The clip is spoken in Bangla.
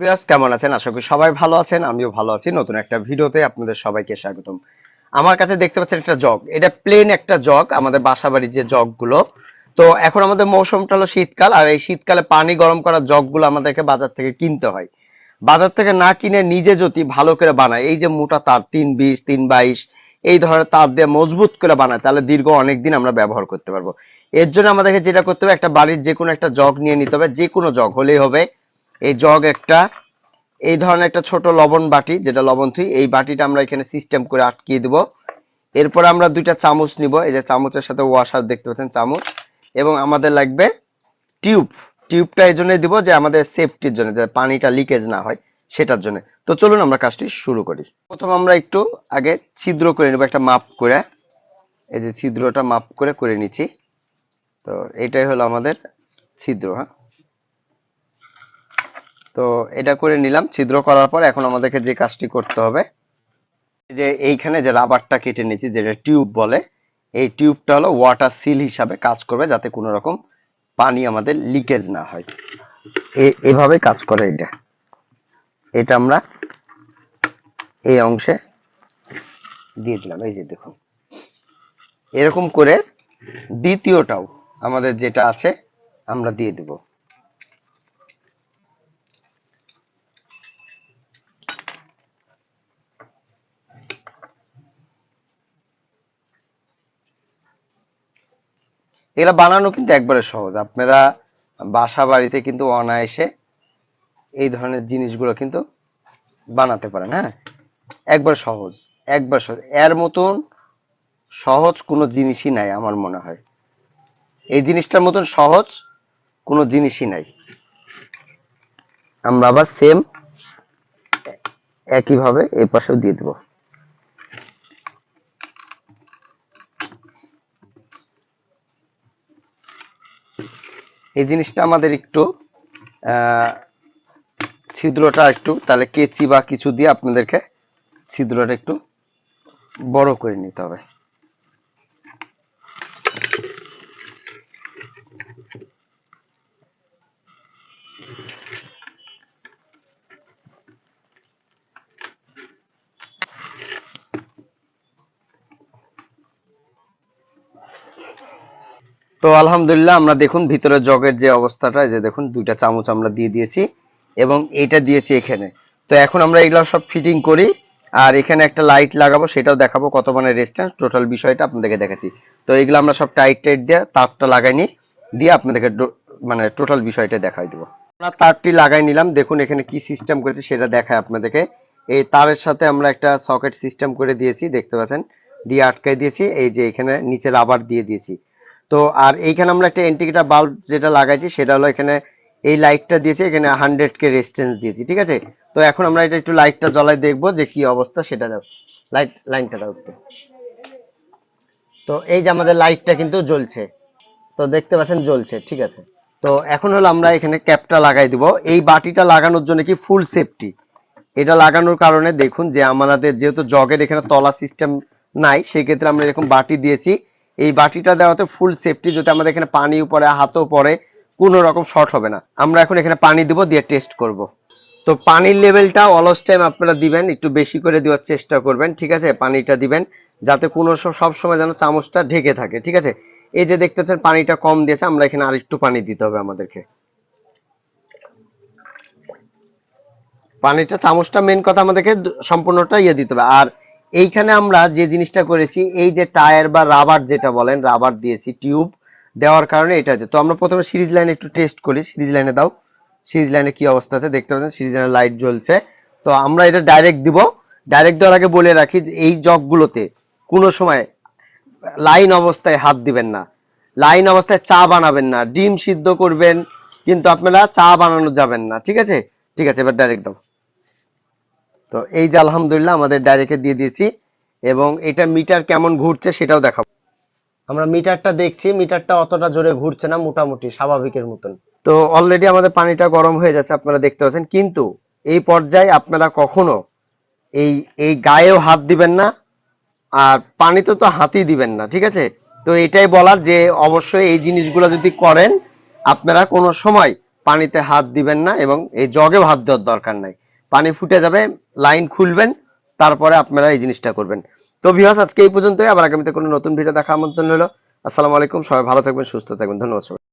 ভিউয়ার্স কেমন আছেন? আশা করি সবাই ভালো আছেন, আমিও ভালো আছি। নতুন একটা ভিডিওতে আপনাদের সবাইকে স্বাগতম। আমার কাছে দেখতে পাচ্ছেন একটা জগ। এটা প্লেন একটা জগ, আমাদের বাসাবাড়ির যে জগগুলো। তো এখন আমাদের মৌসুমটা হলো শীতকাল, আর এই শীতকালে পানি গরম করার জগগুলো আমাদেরকে বাজার থেকে কিনতে হয়। বাজার থেকে না কিনে নিজে যদি ভালো করে বানায়, এই যে মোটা তার, তিন বিশ, তিন বাইশ, এই ধরনের তার দিয়ে মজবুত করে বানায়, তাহলে দীর্ঘ অনেক দিন আমরা ব্যবহার করতে পারব। এর জন্য আমাদেরকে যেটা করতে হবে, একটা বাড়ির যে কোনো একটা জগ নিয়ে নিতে হবে যে কোনো জগ হলেই হবে এই জগ একটা, এই ধরনের একটা ছোট লবণ বাটি, যেটা লবণ থুই, এই বাটিটা আমরা এখানে সিস্টেম করে আটকিয়ে দেব। এরপর আমরা দুইটা চামচ নিব, এই যে চামচের সাথে ওয়াশার দেখতে পাচ্ছেন, চামচ। এবং আমাদের লাগবে টিউব টিউবটা এই জন্যই দিব যে আমাদের সেফটির জন্য যে পানিটা লিকেজ না হয়, সেটার জন্য। তো চলুন আমরা কাজটি শুরু করি। প্রথম আমরা একটু আগে ছিদ্র করে নেব, একটা মাপ করে। এই যে ছিদ্রটা মাপ করে করে নিচ্ছি। তো এটাই হলো আমাদের ছিদ্র হ্যাঁ? তো এটা করে নিলাম। ছিদ্র করার পর এখন আমাদেরকে যে কাজটি করতে হবে, যে এইখানে যে রাবারটা কেটে নিয়েছি, যেটা টিউব বলে, এই টিউবটা হলো ওয়াটার সিল হিসাবে কাজ করবে যাতে কোনো রকম পানি আমাদের লিকেজ না হয়। এভাবে কাজ করে এটা। এটা আমরা এই অংশে দিয়ে দিলাম। এই যে দেখুন। এরকম করে দ্বিতীয়টাও আমাদের যেটা আছে, আমরা দিয়ে দিব। এগুলা বানানো কিন্তু একবারে সহজ। আপনারা বাসা বাড়িতে কিন্তু অনায়াসে এই ধরনের জিনিসগুলো কিন্তু বানাতে পারেন হ্যাঁ? একবার সহজ একবার সহজ। এর মতন সহজ কোনো জিনিসই নাই আমার মনে হয়। এই জিনিসটার মতন সহজ কোনো জিনিসই নাই। আমরা আবার সেম একইভাবে এই পাশেও দিয়ে দেবো। এই জিনিসটা আমাদের একটু ছিদ্রটা একটু, তাহলে কেচি বা কিছু দিয়ে আপনাদেরকে ছিদ্রটা একটু বড় করে নিতে হবে। তো আলহামদুলিল্লাহ আমরা দেখুন ভিতরে জগের যে অবস্থাটা যে দেখুন দুইটা চামচ আমরা দিয়ে দিয়েছি এবং এটা দিয়েছি এখানে। তো এখন আমরা এগুলো সব ফিটিং করি আর এখানে একটা লাইট লাগাবো, সেটাও দেখাবো কত মানে রেস্টটা টোটাল বিষয়টা আপনাদেরকে দেখাচ্ছি। তো এগুলো আমরা সব টাইট টাইট দিয়ে তারটা লাগাই নি দিয়ে আপনাদেরকে মানে টোটাল বিষয়টা দেখাই দেবো। আমরা তারটি লাগাই নিলাম, দেখুন এখানে কি সিস্টেম করেছে সেটা দেখায় আপনাদেরকে। এই তারের সাথে আমরা একটা সকেট সিস্টেম করে দিয়েছি, দেখতে পাচ্ছেন? দিয়ে আটকাই দিয়েছি, এই যে এখানে নিচে রাবার দিয়ে দিয়েছি। তো আর এইখানে আমরা একটা ইন্ডিকেটর বাল্ব যেটা লাগাইছি, সেটা হলো এখানে এই লাইটটা দিয়েছি, এখানে হান্ড্রেড কে রেজিস্ট্যান্স দিয়েছি, ঠিক আছে? তো এখন আমরা এটা একটু লাইটটা জ্বলাই দেখব যে কি অবস্থা, সেটা দাও লাইট লাইনটা দাও তো এই যে আমাদের লাইটটা কিন্তু জ্বলছে, তো দেখতে পাচ্ছেন জ্বলছে, ঠিক আছে? তো এখন হলো আমরা এখানে ক্যাপটা লাগাই দিব। এই বাটিটা লাগানোর জন্য কি ফুল সেফটি এটা লাগানোর কারণে দেখুন যে আমাদের যেহেতু জগের এখানে তলা সিস্টেম নাই সেই ক্ষেত্রে আমরা এরকম বাটি দিয়েছি। এই বাটিটা দেওয়াতে ফুল সেফটি যদি আমাদের এখানে পানি পড়ে, হাতও পড়ে, কোনো রকম শর্ট হবে না। আমরা এখন এখানে পানি দিব, দিয়ে টেস্ট করব। তো পানির লেভেলটা অলস টাইম আপনারা দিবেন, একটু বেশি করে দেওয়ার চেষ্টা করবেন, ঠিক আছে? পানিটা দিবেন, যাতে কোনো সব সময় যেন চামচটা ঢেকে থাকে, ঠিক আছে? এই যে দেখতেছেন পানিটা কম দিয়েছে, আমরা এখানে আরেকটু পানি দিতে হবে আমাদেরকে। পানিটা, চামচটা মেন কথা আমাদেরকে সম্পূর্ণটা ইয়ে দিতে হবে। আর এইখানে আমরা যে জিনিসটা করেছি, এই যে টায়ার বা রাবার যেটা বলেন, রাবার দিয়েছি, টিউব দেওয়ার কারণে এটা আছে তো আমরা প্রথমে সিরিজ লাইনে একটু টেস্ট করি। সিরিজ লাইনে দাও। সিরিজ লাইনে কি অবস্থা আছে? দেখতে পাচ্ছেন, সিরিজ লাইনে লাইট জ্বলছে। তো আমরা এটা ডাইরেক্ট দিব। ডাইরেক্ট দেওয়ার আগে বলে রাখি যে এই জগগুলোতে কোনো সময় লাইন অবস্থায় হাত দিবেন না। লাইন অবস্থায় চা বানাবেন না। ডিম সিদ্ধ করবেন, কিন্তু আপনারা চা বানানো যাবেন না। ঠিক আছে? ঠিক আছে, এবার ডাইরেক্ট দাও। তো এই যে আলহামদুলিল্লাহ আমাদের ডাইরেক্টে দিয়ে দিয়েছি এবং এটা মিটার কেমন ঘুরছে সেটাও দেখাবো। আমরা মিটারটা দেখছি, মিটারটা অতটা জোরে ঘুরছে না, মোটামুটি স্বাভাবিকের মতন। তো অলরেডি আমাদের পানিটা গরম হয়ে যাচ্ছে, আপনারা দেখতে পাচ্ছেন। কিন্তু এই পর্যায়ে আপনারা কখনো এই এই গায়েও হাত দিবেন না, আর পানিতে তো হাতই দিবেন না, ঠিক আছে? তো এটাই বলার যে অবশ্যই এই জিনিসগুলো যদি করেন, আপনারা কোনো সময় পানিতে হাত দিবেন না এবং এই জগেও হাত দেওয়ার দরকার নাই। পানি ফুটে যাবে, লাইন খুলবেন, তারপরে আপনারা এই জিনিসটা করবেন। তো ভিউয়ার্স আজকে এই পর্যন্তই। আবার আগামীতে কোনো নতুন ভিডিও দেখা আমন্ত্রণ হলো আসসালামু আলাইকুম, সবাই ভালো থাকবেন, সুস্থ থাকবেন। ধন্যবাদ